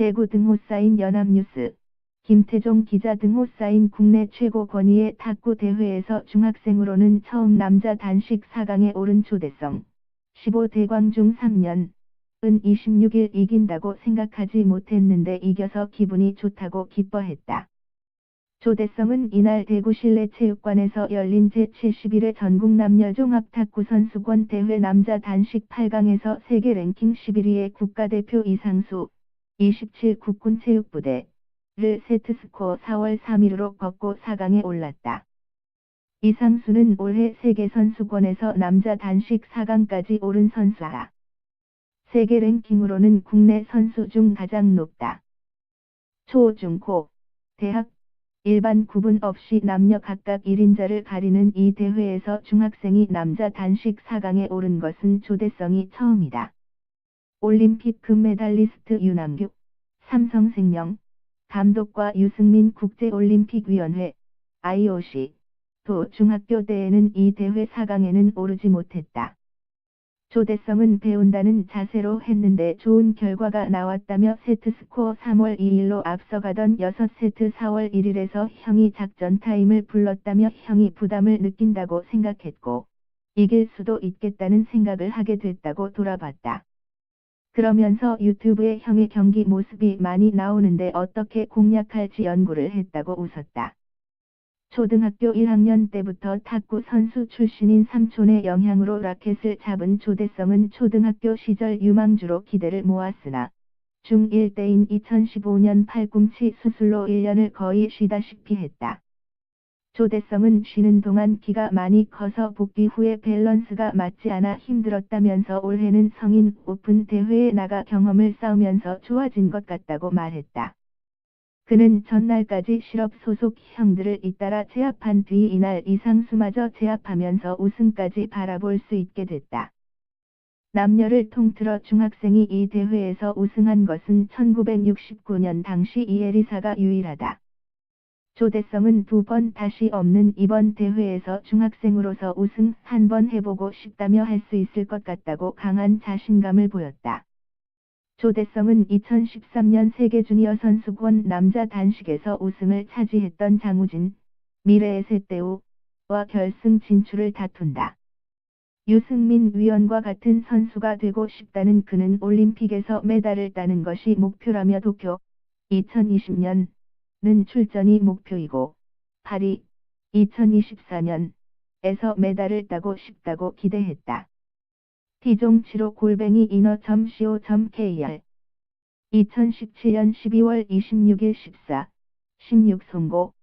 대구 등호 쌓인 연합뉴스, 김태종 기자 등호 쌓인 국내 최고 권위의 탁구 대회에서 중학생으로는 처음 남자 단식 4강에 오른 조대성. 15대 광 중 3년. 은 26일 이긴다고 생각하지 못했는데 이겨서 기분이 좋다고 기뻐했다. 조대성은 이날 대구 실내체육관에서 열린 제71회 전국 남녀 종합탁구 선수권 대회 남자 단식 8강에서 세계 랭킹 11위의 국가대표 이상수 27 국군체육부대를 세트스코어 4월 3일로 걷고 4강에 올랐다. 이상수는 올해 세계선수권에서 남자 단식 4강까지 오른 선수다. 세계 랭킹으로는 국내 선수 중 가장 높다. 초, 중, 고, 대학, 일반 구분 없이 남녀 각각 1인자를 가리는 이 대회에서 중학생이 남자 단식 4강에 오른 것은 조대성이 처음이다. 올림픽 금메달리스트 윤남규, 삼성생명, 감독과 유승민 국제올림픽위원회, IOC, 도 중학교 때에는 이 대회 4강에는 오르지 못했다. 조대성은 배운다는 자세로 했는데 좋은 결과가 나왔다며 세트 스코어 3월 2일로 앞서가던 6세트 4월 1일에서 형이 작전 타임을 불렀다며 형이 부담을 느낀다고 생각했고 이길 수도 있겠다는 생각을 하게 됐다고 돌아봤다. 그러면서 유튜브에 형의 경기 모습이 많이 나오는데 어떻게 공략할지 연구를 했다고 웃었다. 초등학교 1학년 때부터 탁구 선수 출신인 삼촌의 영향으로 라켓을 잡은 조대성은 초등학교 시절 유망주로 기대를 모았으나 중1 때인 2015년 팔꿈치 수술로 1년을 거의 쉬다시피 했다. 조대성은 쉬는 동안 키가 많이 커서 복귀 후에 밸런스가 맞지 않아 힘들었다면서 올해는 성인 오픈 대회에 나가 경험을 쌓으면서 좋아진 것 같다고 말했다. 그는 전날까지 실업 소속 형들을 잇따라 제압한 뒤 이날 이상수마저 제압하면서 우승까지 바라볼 수 있게 됐다. 남녀를 통틀어 중학생이 이 대회에서 우승한 것은 1969년 당시 이에리사가 유일하다. 조대성은 두 번 다시 없는 이번 대회에서 중학생으로서 우승 한 번 해보고 싶다며 할 수 있을 것 같다고 강한 자신감을 보였다. 조대성은 2013년 세계 주니어 선수권 남자 단식에서 우승을 차지했던 장우진, 미래의 세대우와 결승 진출을 다툰다. 유승민 위원과 같은 선수가 되고 싶다는 그는 올림픽에서 메달을 따는 것이 목표라며 도쿄 2020년 는 출전이 목표이고 파리 2024년에서 메달을 따고 싶다고 기대했다. T종7호 골뱅이 인어.co.kr 2017년 12월 26일 14, 16 송고